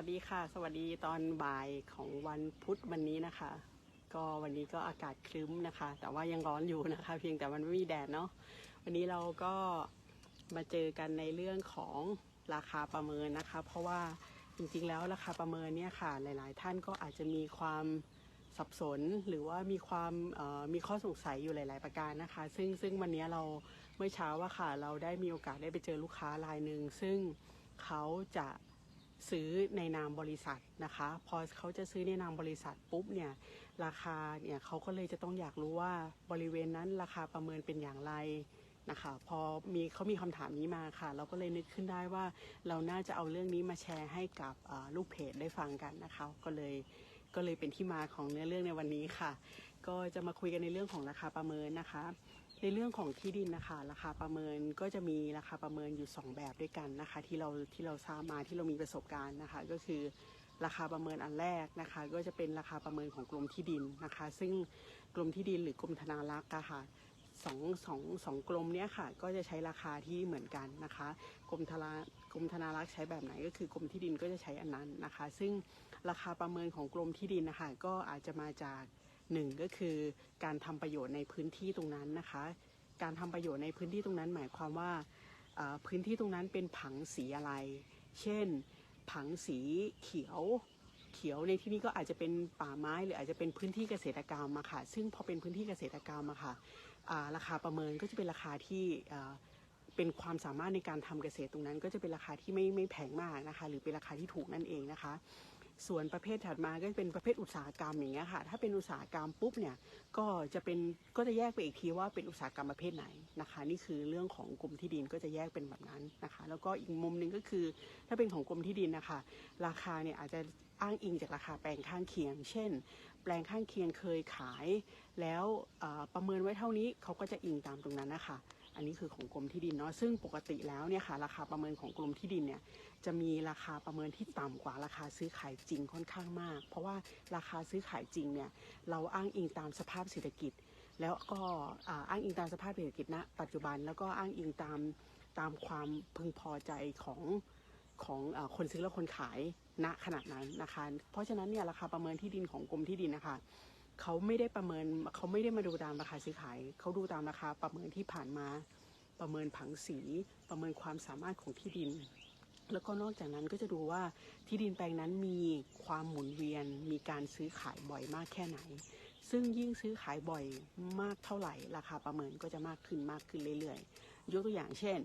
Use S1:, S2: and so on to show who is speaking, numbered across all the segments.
S1: วัสดีค่ะ สวัสดีตอนบ่ายของวันพุธวันนี้นะคะ ก็วันนี้ก็อากาศครึ้มนะคะ แต่ว่ายังร้อนอยู่นะคะ เพียงแต่มันไม่มีแดดเนาะวันนี้เราก็มาเจอกันในเรื่องของราคาประเมินนะคะ เพราะว่าจริงๆแล้วราคาประเมินเนี่ยค่ะ หลาย ๆ ท่านก็อาจจะมีความสับสนหรือว่ามีความมีข้อสงสัยอยู่หลาย ๆ ประการนะคะ ซึ่งซึ่งวันนี้เราเมื่อเช้าว่าค่ะ เราได้มีโอกาสได้ไปเจอลูกค้ารายหนึ่งซึ่งเขาจะ ซื้อในนามบริษัทนะคะ พอเขาจะซื้อในนามบริษัทปุ๊บเนี่ยราคาเนี่ยเขาก็เลยจะต้องอยากรู้ว่าบริเวณนั้นราคาประเมินเป็นอย่างไรนะคะพอมีเขามีคำถามนี้มาค่ะ เราก็เลยนึกขึ้นได้ว่าเราน่าจะเอาเรื่องนี้มาแชร์ให้กับลูกเพจได้ฟังกันนะคะ ก็เลยก็เลยเป็นที่มาของเนื้อเรื่องในวันนี้ค่ะ ก็จะมาคุยกันในเรื่องของราคาประเมินนะคะ ในเรื่องของที่ดินนะคะ ราคาประเมินก็จะมีราคาประเมินอยู่ 2 แบบด้วยกันนะคะ ที่เราที่เราทราบมาที่เรามีประสบการณ์นะคะ ก็คือราคาประเมินอันแรกนะคะ ก็จะเป็นราคาประเมินของกรมที่ดินนะคะ ซึ่งกรมที่ดินหรือกรมธนารักษ์อะค่ะสองสองสองกรมเนี้ยค่ะ ก็จะใช้ราคาที่เหมือนกันนะคะกรมธนากรมธนารักษ์ใช้แบบไหนก็คือกรมที่ดินก็จะใช้อันนั้นนะคะ ซึ่งราคาประเมินของกรมที่ดินนะคะก็อาจจะมาจาก หนึ่งก็คือการทำประโยชน์ในพื้นที่ตรงนั้นนะคะ การทำประโยชน์ในพื้นที่ตรงนั้นหมายความว่าพื้นที่ตรงนั้นเป็นผังสีอะไร เช่น ผังสีเขียวเขียวในที่นี้ก็อาจจะเป็นป่าไม้หรืออาจจะเป็นพื้นที่เกษตรกรรมมาค่ะ ซึ่งพอเป็นพื้นที่เกษตรกรรมอะค่ะราคาประเมินก็จะเป็นราคาที่เอ่อเป็นความสามารถในการทำเกษตรตรงนั้น ก็จะเป็นราคาที่ไม่ไม่แพงมากนะคะ หรือเป็นราคาที่ถูกนั่นเองนะคะ ส่วนประเภทถัดมาก็เป็นประเภทอุตสาหกรรมอย่างเงี้ยค่ะ ถ้าเป็นอุตสาหกรรมปุ๊บเนี่ยก็จะเป็นก็จะแยกไปอีกทีว่าเป็นอุตสาหกรรมประเภทไหนนะคะ นี่คือเรื่องของกรมที่ดินก็จะแยกเป็นแบบนั้นนะคะ แล้วก็อีกมุมหนึ่งก็คือ ถ้าเป็นของกรมที่ดินนะคะ ราคาเนี่ยอาจจะอ้างอิงจากราคาแปลงข้างเคียง เช่น แปลงข้างเคียงเคยขาย แล้วประเมินไว้เท่านี้เขาก็จะอิงตามตรงนั้นนะคะ อันนี้คือของกรมที่ดินเนาะซึ่งปกติแล้วเนี่ยค่ะราคาประเมินของกรมที่ดินเนี่ยจะมีราคาประเมินที่ต่ำกว่าราคาซื้อขายจริงค่อนข้างมาก เพราะว่าราคาซื้อขายจริงเนี่ยเราอ้างอิงตามสภาพเศรษฐกิจ แล้วก็อ้างอิงตามสภาพเศรษฐกิจณปัจจุบันแล้วก็อ้างอิงตามตามความพึงพอใจของของอคนซื้อและคนขายณขณะนั้นนะคะ เพราะฉะนั้นเนี่ยราคาประเมินที่ดินของกรมที่ดินนะคะ เขาไม่ได้ประเมินเขาไม่ได้มาดูตามราคาซื้อขายเขาดูตามราคาประเมินที่ผ่านมา ประเมินผังสี ประเมินความสามารถของที่ดิน แล้วก็นอกจากนั้นก็จะดูว่าที่ดินแปลงนั้นมีความหมุนเวียน มีการซื้อขายบ่อยมากแค่ไหน ซึ่งยิ่งซื้อขายบ่อยมากเท่าไหร่ ราคาประเมินก็จะมากขึ้นมากขึ้นเรื่อยๆ ยกตัวอย่างเช่น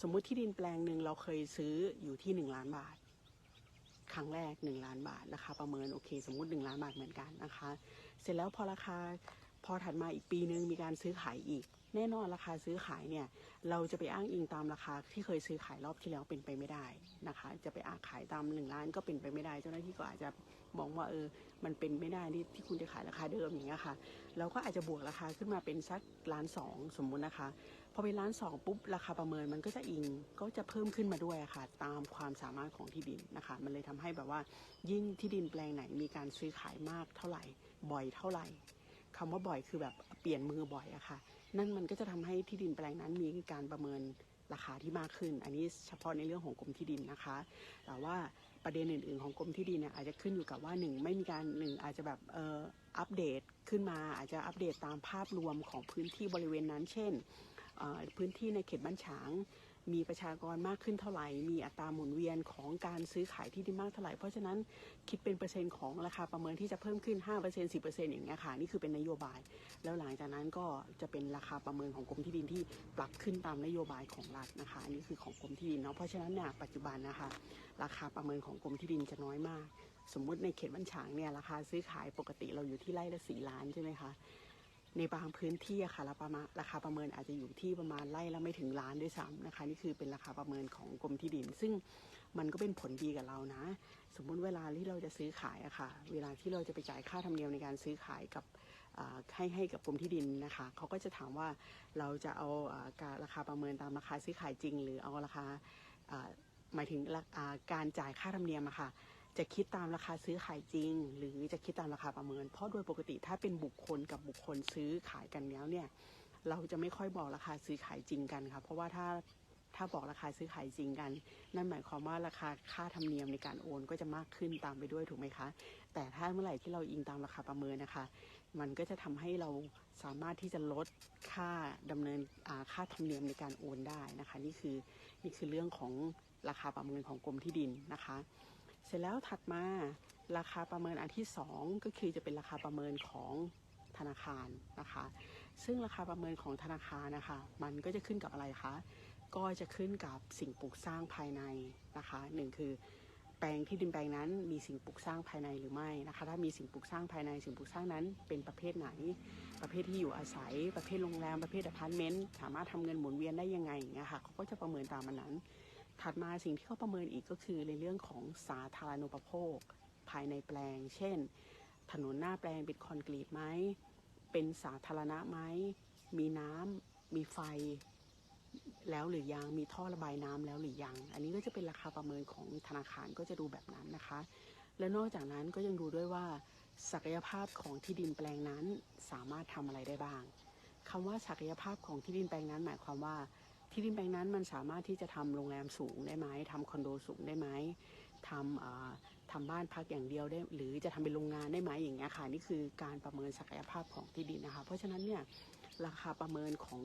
S1: สมมุติที่ดินแปลงหนึ่งเราเคยซื้ออยู่ที่หนึ่งล้านบาท ครั้งแรกหนึ่งล้านบาทราคาประเมินโอเค สมมุติหนึ่งล้านบาทเหมือนกันนะคะ เสร็จแล้วพอราคาพอถัดมาอีกปีนึงมีการซื้อขายอีก แน่นอนราคาซื้อขายเนี่ยเราจะไปอ้างอิงตามราคาที่เคยซื้อขายรอบที่แล้วเป็นไปไม่ได้นะคะ จะไปอ้างขายตามหนึ่งล้านก็เป็นไปไม่ได้ เจ้าหน้าที่ก็อาจจะมองว่าเออมันเป็นไม่ได้ที่ที่คุณจะขายราคาเดิมอย่างเงี้ยค่ะเราก็อาจจะบวกราคาขึ้นมาเป็นสักล้านสองสมมุตินะคะ พอเป็นล้านสองปุ๊บราคาประเมินมันก็จะอิงก็จะเพิ่มขึ้นมาด้วยอะค่ะ ตามความสามารถของที่ดินนะคะ มันเลยทำให้แบบว่า ยิ่งที่ดินแปลงไหนมีการซื้อขายมากเท่าไหร่ บ่อยเท่าไหร่คำว่าบ่อยคือแบบเปลี่ยนมือบ่อยอะค่ะ นั่นมันก็จะทำให้ที่ดินแปลงนั้นมีการประเมินราคาที่มากขึ้น อันนี้เฉพาะในเรื่องของกรมที่ดินนะคะ แต่ว่าประเด็นอื่น ๆ ของกรมที่ดินเนี่ยอาจจะขึ้นอยู่กับว่าหนึ่งไม่มีการหนึ่งอาจจะแบบเอ่ออัปเดตขึ้นมาอาจจะอัปเดตตามภาพรวมของพื้นที่บริเวณนั้น เช่น พื้นที่ในเขตบ้านฉาง มีประชากรมากขึ้นเท่าไหร่ มีอัตราหมุนเวียนของการซื้อขายที่ดินมากเท่าไหร่ เพราะฉะนั้นคิดเป็นเปอร์เซ็นต์ของราคาประเมินที่จะเพิ่มขึ้น 5% 10%อย่างเงี้ยค่ะ นี่คือเป็นนโยบาย แล้วหลังจากนั้นก็จะเป็นราคาประเมินของกรมที่ดินที่ปรับขึ้นตามนโยบายของรัฐนะคะ อันนี้คือของกรมที่ดินเนาะ เพราะฉะนั้นเนี่ยปัจจุบันนะคะ ราคาประเมินของกรมที่ดินจะน้อยมาก สมมุติในเขตบ้านฉางเนี่ยราคาซื้อขายปกติเราอยู่ที่ไร่ละสี่ล้านใช่ไหมคะ ในบางพื้นที่อะค่ะราประมาณราคาประเมินอาจจะอยู่ที่ประมาณไร่ละไม่ถึงล้านด้วยซ้ำนะคะ นี่คือเป็นราคาประเมินของกรมที่ดิน ซึ่งมันก็เป็นผลดีกับเรานะ สมมุติเวลาที่เราจะซื้อขายอะค่ะ เวลาที่เราจะไปจ่ายค่าธรรมเนียมในการซื้อขายกับให้ให้กับกรมที่ดินนะคะเขาก็จะถามว่าเราจะเอาการราคาประเมินตามราคาซื้อขายจริง หรือเอาราคาหมายถึงการจ่ายค่าธรรมเนียมอะค่ะ จะคิดตามราคาซื้อขายจริง หรือจะคิดตามราคาประเมิน เพราะโดยปกติถ้าเป็นบุคคลกับบุคคลซื้อขายกันแล้วเนี่ย เราจะไม่ค่อยบอกราคาซื้อขายจริงกันค่ะเพราะว่าถ้าถ้าบอกราคาซื้อขายจริงกัน นั่นหมายความว่าราคาค่าธรรมเนียมในการโอนก็จะมากขึ้นตามไปด้วยถูกไหมคะ แต่ถ้าเมื่อไหร่ที่เราอิงตามราคาประเมินนะคะ มันก็จะทำให้เราสามารถที่จะลดค่าดำเนินค่าธรรมเนียมในการโอนได้นะคะ นี่คือนี่คือเรื่องของราคาประเมินของกรมที่ดินนะคะ เสร็จแล้วถัดมาราคาประเมินอันที่สองก็คือจะเป็นราคาประเมินของธนาคารนะคะ ซึ่งราคาประเมินของธนาคารนะคะ มันก็จะขึ้นกับอะไรคะ ก็จะขึ้นกับสิ่งปลูกสร้างภายในนะคะหนึ่งคือแปลงที่ดินแปลงนั้นมีสิ่งปลูกสร้างภายในหรือไม่นะคะ ถ้ามีสิ่งปลูกสร้างภายในสิ่งปลูกสร้างนั้นเป็นประเภทไหน ประเภทที่อยู่อาศัย ประเภทโรงแรมประเภทอพาร์ตเมนต์สามารถทำเงินหมุนเวียนได้ยังไงอย่างเงี้ยค่ะเขาก็จะประเมินตามมันนั้น ถัดมาสิ่งที่เขาประเมินอีกก็คือในเรื่องของสาธารณูปโภค ภายในแปลง เช่น ถนนหน้าแปลงเป็นคอนกรีตไหม เป็นสาธารณะไหม มีน้ำมีไฟ แล้วหรือยัง มีท่อระบายน้ำแล้วหรือยัง อันนี้ก็จะเป็นราคาประเมินของธนาคารก็จะดูแบบนั้นนะคะ และนอกจากนั้นก็ยังดูด้วยว่า ศักยภาพของที่ดินแปลงนั้นสามารถทำอะไรได้บ้างคำว่าศักยภาพของที่ดินแปลงนั้นหมายความว่า ที่ดินแปลงนั้นมันสามารถที่จะทำโรงแรมสูงได้ไหมทำคอนโดสูงได้ไหมทำอ่าทำบ้านพักอย่างเดียวได้ หรือจะทำเป็นโรงงานได้ไหมอย่างเงี้ยค่ะนี่คือการประเมินศักยภาพของที่ดินนะคะ เพราะฉะนั้นเนี่ยราคาประเมินของ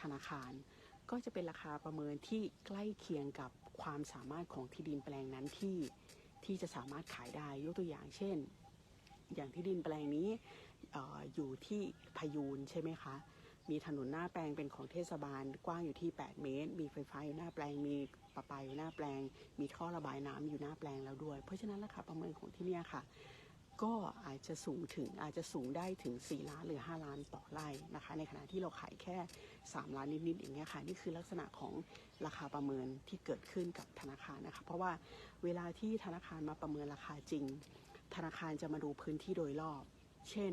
S1: ธนาคาร ก็จะเป็นราคาประเมินที่ใกล้เคียงกับความสามารถของที่ดินแปลงนั้นที่ที่จะสามารถขายได้ยกตัวอย่างเช่น อย่างที่ดินแปลงนี้อออยู่ที่พยูนใช่ไหมคะ มีถนนหน้าแปลงเป็นของเทศบาล กว้างอยู่ที่ 8 เมตร มีไฟฟ้าอยู่หน้าแปลง มีประปาอยู่หน้าแปลง มีท่อระบายน้ำอยู่หน้าแปลงแล้วด้วย เพราะฉะนั้นราคาประเมินของที่เนี่ยค่ะ ก็อาจจะสูงถึงอาจจะสูงได้ถึง 4 ล้านหรือ 5 ล้านต่อไร่นะคะ ในขณะที่เราขายแค่ 3 ล้านนิดๆอย่างเงี้ยค่ะ นี่คือลักษณะของราคาประเมินที่เกิดขึ้นกับธนาคารนะคะ เพราะว่าเวลาที่ธนาคารมาประเมินราคาจริง ธนาคารจะมาดูพื้นที่โดยรอบ เช่น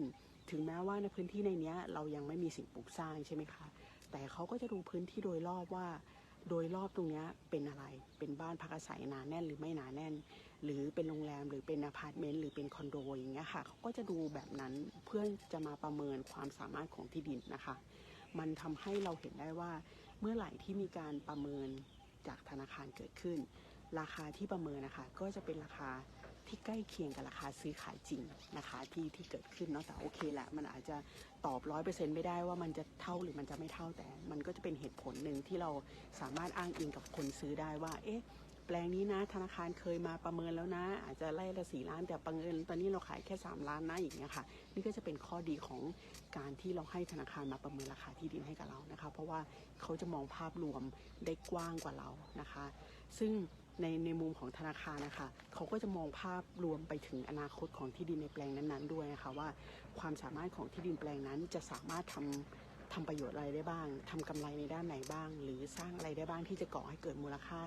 S1: ถึงแม้ว่าในพื้นที่ในนี้เรายังไม่มีสิ่งปลูกสร้างใช่ไหมคะ แต่เขาก็จะดูพื้นที่โดยรอบว่า โดยรอบตรงนี้เป็นอะไร เป็นบ้านพักอาศัยหนาแน่นหรือไม่หนาแน่น หรือเป็นโรงแรมหรือเป็นอพาร์ตเมนต์หรือเป็นคอนโดอย่างเงี้ยค่ะเขาก็จะดูแบบนั้นเพื่อจะมาประเมินความสามารถของที่ดินนะคะ มันทำให้เราเห็นได้ว่าเมื่อไหร่ที่มีการประเมินจากธนาคารเกิดขึ้น ราคาที่ประเมินนะคะก็จะเป็นราคา ที่ใกล้เคียงกับราคาซื้อขายจริงนะคะที่ที่เกิดขึ้นเนาะแต่โอเคแหละมันอาจจะตอบร้อยเปอร์เซ็นต์ไม่ได้ว่ามันจะเท่าหรือมันจะไม่เท่าแต่ มันก็จะเป็นเหตุผลหนึ่งที่เราสามารถอ้างอิงกับคนซื้อได้ว่า เอ๊ะ แปลงนี้นะ ธนาคารเคยมาประเมินแล้วนะ อาจจะไล่ละสี่ล้าน แต่ประเมินตอนนี้เราขายแค่ 3 ล้านนะอย่างเงี้ยค่ะ นี่ก็จะเป็นข้อดีของการที่เราให้ธนาคารมาประเมินราคาที่ดินให้กับเรานะคะ เพราะว่าเขาจะมองภาพรวมได้กว้างกว่าเรานะคะ ซึ่ง ในในมุมของธนาคารนะคะเขาก็จะมองภาพรวมไปถึงอนาคตของที่ดินในแปลงนั้นๆด้วยนะคะว่าความสามารถของที่ดินแปลงนั้นจะสามารถทำทำประโยชน์อะไรได้บ้างทำกำไรในด้านไหนบ้าง หรือสร้างอะไรได้บ้างที่จะก่อให้เกิดมูลค่า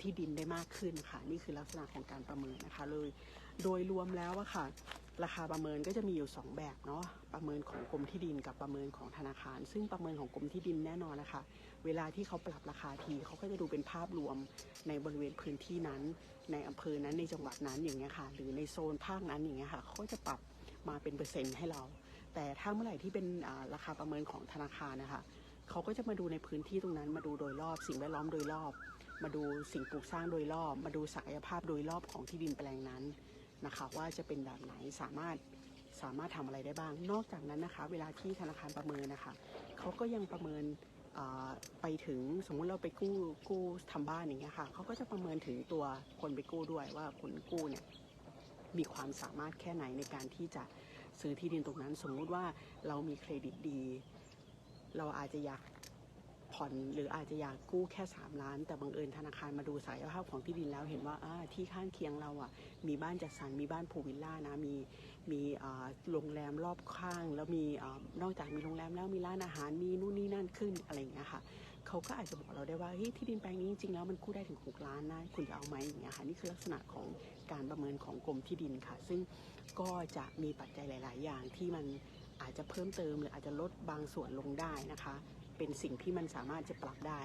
S1: ที่ดินได้มากขึ้นค่ะ นี่คือลักษณะของการประเมินนะคะเลยโดยรวมแล้วอะค่ะ ราคาประเมินก็จะมีอยู่ 2 แบบเนาะประเมินของกรมที่ดินกับประเมินของธนาคาร ซึ่งประเมินของกรมที่ดินแน่นอนนะคะ เวลาที่เขาปรับราคาทีเขาก็จะดูเป็นภาพรวมในบริเวณพื้นที่นั้น ในอำเภอนั้นในจังหวัดนั้นอย่างเงี้ยค่ะ หรือในโซนภาคนั้นอย่างเงี้ยค่ะเขาจะปรับมาเป็นเปอร์เซ็นต์ให้เรา แต่ถ้าเมื่อไหร่ที่เป็นราคาประเมินของธนาคารนะคะเขาก็จะมาดูในพื้นที่ตรงนั้นมาดูโดยรอบ สิ่งแวดล้อมโดยรอบ มาดูสิ่งปลูกสร้างโดยรอบ มาดูศักยภาพโดยรอบของที่ดินแปลงนั้นนะคะ ว่าจะเป็นแบบไหนสามารถสามารถทำอะไรได้บ้าง นอกจากนั้นนะคะ เวลาที่ธนาคารประเมินนะคะเขาก็ยังประเมิน ไปถึงสมมุติเราไปกู้กู้ทำบ้านอย่างเงี้ยค่ะเขาก็จะประเมินถึงตัวคนไปกู้ด้วยว่าคนกู้เนี่ยมีความสามารถแค่ไหนในการที่จะซื้อที่ดินตรงนั้น สมมุติว่าเรามีเครดิตดี เราอาจจะอยาก ผ่อนหรืออาจจะอยากกู้แค่ 3 ล้าน แต่บังเอิญธนาคารมาดูศักยภาพของที่ดินแล้วเห็นว่าที่ข้างเคียงเราอะมีบ้านจัดสรรมีบ้านพูวิลล่านะมีมีโรงแรมรอบข้าง แล้วมีอนอกจากมีโรงแรมแล้วมีร้านอาหารมีนู่นนี่นั่นขึ้นอะไรอย่างเงี้ยค่ะเขาก็อาจจะบอกเราได้ว่าเฮ้ยที่ดินแปลงนี้จริงๆแล้วมันกู้ได้ถึง 6 ล้านนะคุณจะเอาไหมอย่างเงี้ยค่ะนี่คือลักษณะของการประเมินของกรมที่ดินค่ะ ซึ่งก็จะมีปัจจัยหลาย ๆ อย่างที่มันอาจจะเพิ่มเติมหรืออาจจะลดบางส่วนลงได้นะคะ เป็นสิ่งที่มันสามารถจะปรับได้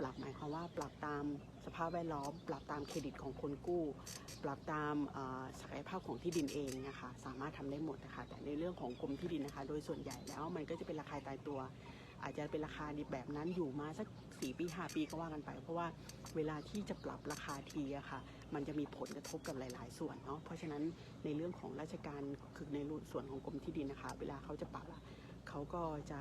S1: ปรับหมายความว่าปรับตามสภาพแวดล้อม ปรับตามเครดิตของคนกู้ ปรับตามศักยภาพของที่ดินเองนะคะสามารถทำได้หมดนะคะแต่ในเรื่องของกรมที่ดินนะคะ โดยส่วนใหญ่แล้วมันก็จะเป็นราคาตายตัว อาจจะเป็นราคาแบบนั้นอยู่มาสักสี่ปีห้าปีก็ว่ากันไป เพราะว่าเวลาที่จะปรับราคาทีอะค่ะมันจะมีผลกระทบกับหลาย ๆ ส่วนเนาะเพราะฉะนั้นในเรื่องของราชการคือในส่วนของกรมที่ดินนะคะ เวลาเขาจะปรับเขาก็จะ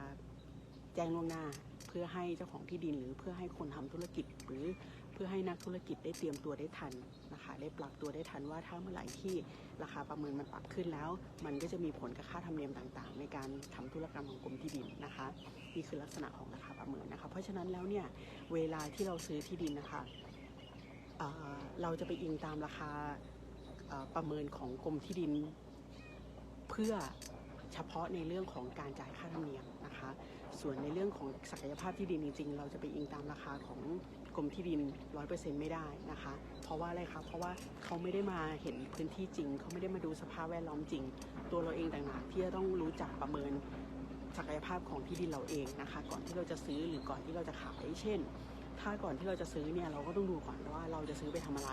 S1: แจ้งล่วงหน้า เพื่อให้เจ้าของที่ดินหรือเพื่อให้คนทำธุรกิจ หรือเพื่อให้นักธุรกิจได้เตรียมตัวได้ทันนะคะ ได้ปรับตัวได้ทันว่าถ้าเมื่อไหร่ที่ราคาประเมินมันปรับขึ้นแล้ว มันก็จะมีผลกับค่าธรรมเนียมต่างๆ ในการทำธุรกรรมของกรมที่ดินนะคะนี่คือลักษณะของราคาประเมินนะคะ เพราะฉะนั้นแล้วเนี่ยเวลาที่เราซื้อที่ดินนะคะเเราจะไปอิงตามราคาประเมินของกรมที่ดิน เพื่อเฉพาะในเรื่องของการจ่ายค่าธรรมเนียมนะคะ ส่วนในเรื่องของศักยภาพที่ดินจริงๆ เราจะไปอิงตามราคาของกรมที่ดิน 100%ไม่ได้นะคะ เพราะว่าอะไรคะ เพราะว่าเขาไม่ได้มาเห็นพื้นที่จริง เขาไม่ได้มาดูสภาพแวดล้อมจริง ตัวเราเองต่างหากที่จะต้องรู้จักประเมินศักยภาพของที่ดินเราเองนะคะ ก่อนที่เราจะซื้อหรือก่อนที่เราจะขาย เช่น ถ้าก่อนที่เราจะซื้อเนี่ยเราก็ต้องดูก่อนว่าเราจะซื้อไปทำอะไร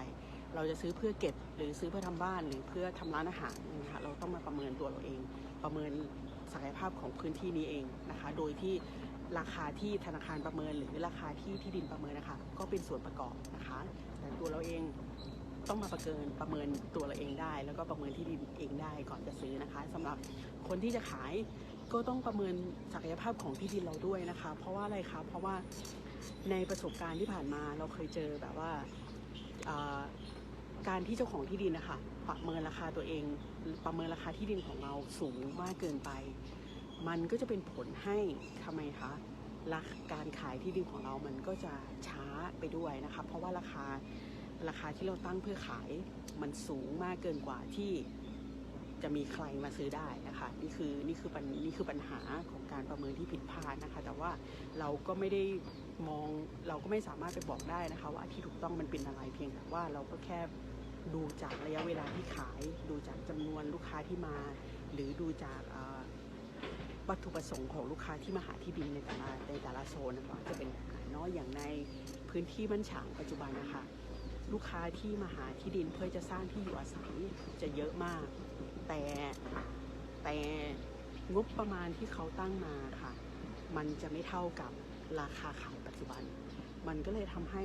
S1: เราจะซื้อเพื่อเก็บหรือซื้อเพื่อทำบ้านหรือเพื่อทำร้านอาหารนะคะ เราต้องมาประเมินตัวเราเอง ประเมิน ศักยภาพของพื้นที่นี้เองนะคะ โดยที่ราคาที่ธนาคารประเมิน หรือราคาที่ที่ดินประเมินนะคะ ก็เป็นส่วนประกอบนะคะแต่ตัวเราเองต้องมาประเมินประเมินตัวเราเองได้ แล้วก็ประเมินที่ดินเองได้ก่อนจะซื้อนะคะสำหรับคนที่จะขายก็ต้องประเมินศักยภาพของที่ดินเราด้วยนะคะ เพราะว่าอะไรคะเพราะว่าในประสบการณ์ที่ผ่านมาเราเคยเจอแบบว่าอ่า การที่เจ้าของที่ดินนะคะประเมินราคาตัวเอง ประเมินราคาที่ดินของเราสูงมากเกินไป มันก็จะเป็นผลให้ทำไมคะราการขายที่ดินของเรามันก็จะช้าไปด้วยนะคะเพราะว่าราคาราคาที่เราตั้งเพื่อขายมันสูงมากเกินกว่าที่จะมีใครมาซื้อได้นะคะนี่คือนี่คือปัญนี่คือปัญหาของการประเมินที่ผิดพลาดนะคะ แต่ว่าเราก็ไม่ได้มองเราก็ไม่สามารถไปบอกได้นะคะ ว่าที่ถูกต้องมันเป็นอะไรเพียงแต่ว่าเราก็แค่ ดูจากระยะเวลาที่ขาย ดูจากจำนวนลูกค้าที่มา หรือดูจากวัตถุประสงค์ของลูกค้าที่มาหาที่ดินในแต่ละในแต่ละโซนนะคะจะเป็นแบบไหนเนาะอย่างในพื้นที่บ้านฉางปัจจุบันนะคะ ลูกค้าที่มาหาที่ดินเพื่อจะสร้างที่อยู่อาศัยจะเยอะมาก แต่แต่งบประมาณที่เขาตั้งมาค่ะ มันจะไม่เท่ากับราคาขายปัจจุบัน มันก็เลยทำให้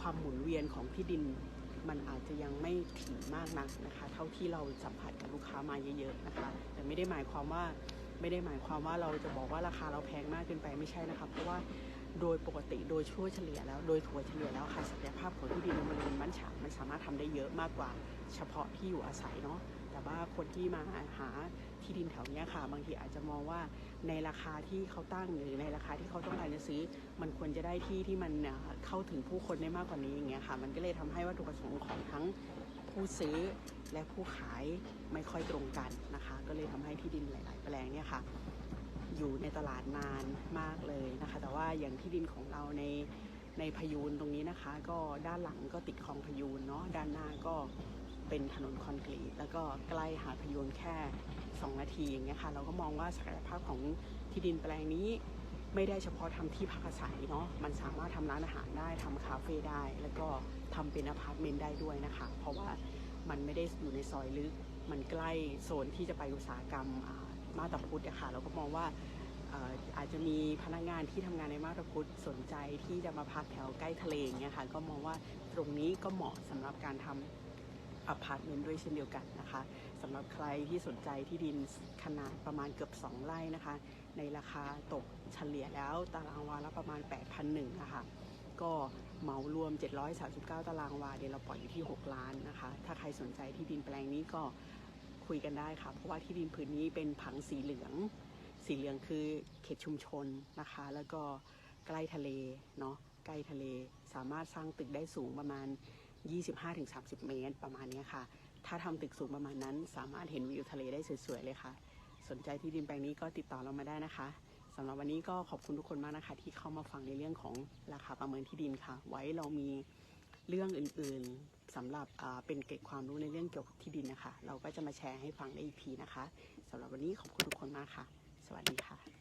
S1: ความหมุนเวียนของที่ดิน มันอาจจะยังไม่ถี่มากนักนะคะ เท่าที่เราสัมผัสกับลูกค้ามาเยอะๆนะคะ แต่ไม่ได้หมายความว่าไม่ได้หมายความว่าเราจะบอกว่าราคาเราแพงมากเกินไปไม่ใช่นะคะเพราะว่าโดยปกติโดยชั่วเฉลี่ยแล้วโดยถัวเฉลี่ยแล้วค่ะศักยภาพของที่ดินในบริเวณบ้านฉางมันสามารถทำได้เยอะมากกว่าเฉพาะที่อยู่อาศัยเนาะ แต่ว่าคนที่มาหาที่ดินแถวนี้ค่ะ บางทีอาจจะมองว่าในราคาที่เขาตั้งหรือในราคาที่เขาต้องการจะซื้อ มันควรจะได้ที่ที่มันเอ่อเข้าถึงผู้คนได้มากกว่านี้อย่างเงี้ยค่ะ มันก็เลยทำให้วัตถุประสงค์ของทั้งผู้ซื้อและผู้ขายไม่ค่อยตรงกันนะคะ ก็เลยทำให้ที่ดินหลาย ๆ แปลงเนี่ยค่ะ อยู่ในตลาดนานมากเลยนะคะ แต่ว่าอย่างที่ดินของเราในในพยูนตรงนี้นะคะ ก็ด้านหลังก็ติดคลองพยูนเนาะด้านหน้าก็ เป็นถนนคอนกรีต แล้วก็ใกล้หาดพยูนแค่ 2 นาทีอย่างเงี้ยค่ะเราก็มองว่าศักยภาพของที่ดินแปลงนี้ไม่ได้เฉพาะทำที่พักอาศัยเนาะมันสามารถทำร้านอาหารได้ทำคาเฟ่ได้ แล้วก็ทำเป็นอพาร์ตเมนต์ได้ด้วยนะคะ เพราะว่ามันไม่ได้อยู่ในซอยลึก มันใกล้โซนที่จะไปอุตสาหกรรมมาตาพุทธอะค่ะเราก็มองว่าอาจจะมีพนักงานที่ทำงานในมาตาพุทธสนใจที่จะมาพักแถวใกล้ทะเลอย่างเงี้ยค่ะก็มองว่าตรงนี้ก็เหมาะสำหรับการทำ อพาร์ตเมนต์ด้วยเช่นเดียวกันนะคะสำหรับใครที่สนใจที่ดินขนาดประมาณเกือบ 2 ไร่นะคะ ในราคาตกเฉลี่ยแล้วตารางวาละประมาณ 8,001นะคะก็เหมารวม 739 ตารางวาเดี๋ยวเราปล่อยอยู่ที่ 6 ล้านนะคะ ถ้าใครสนใจที่ดินแปลงนี้ก็คุยกันได้ค่ะ เพราะว่าที่ดินผืนนี้เป็นผังสีเหลือง สีเหลืองคือเขตชุมชนนะคะ แล้วก็ใกล้ทะเลเนาะใกล้ทะเลสามารถสร้างตึกได้สูงประมาณ 25-30 เมตร ประมาณนี้ค่ะ ถ้าทำตึกสูงประมาณนั้น สามารถเห็นวิวทะเลได้สวยๆเลยค่ะ สนใจที่ดินแปลงนี้ก็ติดต่อเรามาได้นะคะสำหรับวันนี้ก็ขอบคุณทุกคนมากนะคะ ที่เข้ามาฟังในเรื่องของราคาประเมินที่ดินค่ะ ไว้เรามีเรื่องอื่นๆสำหรับเป็นเกร็ดความรู้ในเรื่องเกี่ยวกับที่ดินนะคะ เราก็จะมาแชร์ให้ฟังในอีพีนะคะสำหรับวันนี้ขอบคุณทุกคนมากค่ะ สวัสดีค่ะ